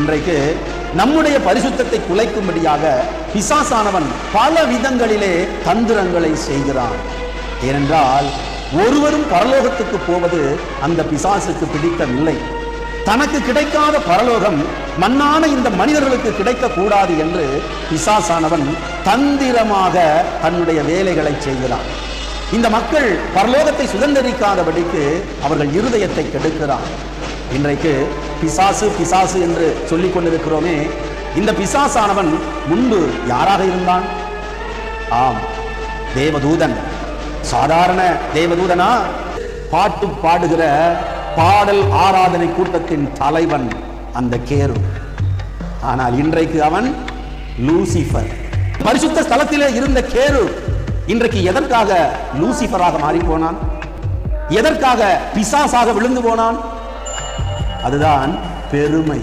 இன்றைக்கு நம்முடைய பரிசுத்தத்தை குலைக்கும்படியாக பிசாசானவன் பல விதங்களிலே தந்திரங்களை செய்கிறான். ஏனென்றால் ஒருவரும் பரலோகத்துக்கு போவது அந்த பிசாசுக்கு பிடிக்கவில்லை தனக்கு கிடைக்காத பரலோகம் மண்ணான இந்த மனிதர்களுக்கு கிடைக்கக்கூடாது என்று பிசாசானவன் தந்திரமாக தன்னுடைய வேலைகளை செய்கிறான். இந்த மக்கள் பரலோகத்தை சுதந்திரிக்காதபடிக்கு அவர்கள் இருதயத்தை கெடுக்கிறான். இன்றைக்கு பிசாசு பிசாசு என்று சொல்லிக் கொண்டிருக்கிறோமே இந்த பிசாசானவன் முன்பு யாராக இருந்தான்? ஆம் தேவதூதன். சாதாரண தேவதூதனா? பாட்டு பாடுகிற பாடல் ஆராதனை கூட்டத்தின் தலைவன் அந்த கேரு. ஆனால் இன்றைக்கு அவன் லூசிஃபர். பரிசுத்த ஸ்தலத்திலே இருந்த கேரு இன்றைக்கு எதற்காக லூசிஃபராக மாறி போனான்? எதற்காக பிசாசாக விழுந்து போனான்? அதுதான் பெருமை.